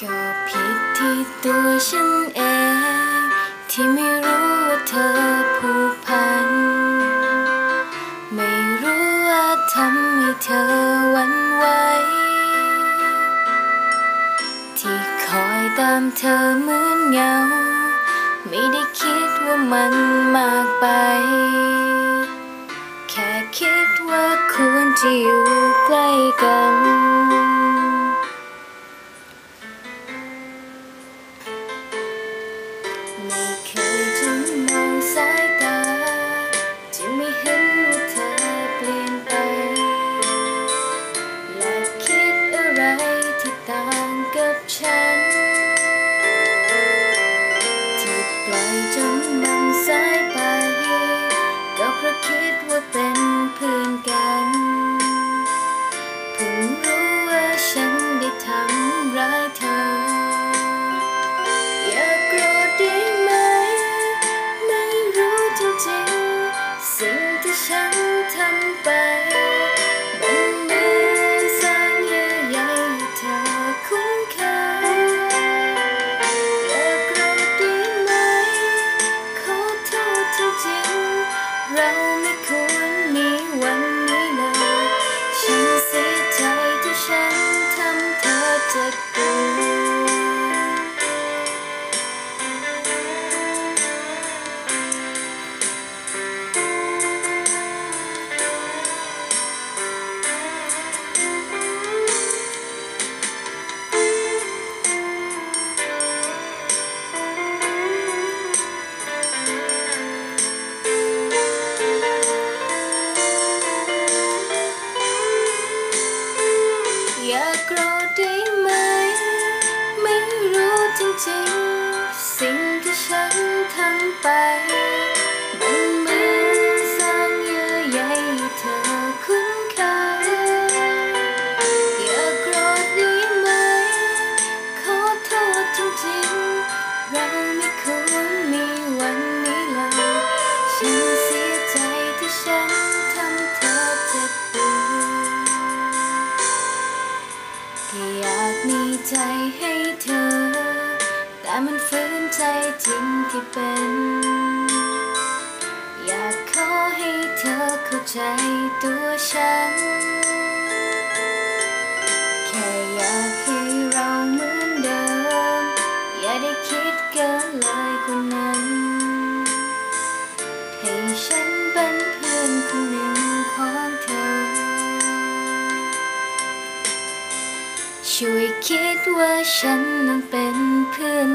ก็ผิดที่ตัวฉันเอง ที่ไม่รู้ว่าเธอผูกพัน ไม่รู้ว่าทำให้เธอหวันไหวที่คอยตามเธอเหมือนเงา ไม่ได้คิดว่ามันมากไป แค่คิดว่าควรจะอยู่ใกล้กัน ไม่ โกรธได้ไหม ไม่รู้จริงๆ สิ่งที่ฉันทำไปากมีใจให้เธอ แต่มันฝืนใจจริงที่เป็น อยากขอให้เธอเข้าใจตัวฉัน ช่วยคิดว่าฉันนั้นเป็นเพื่อน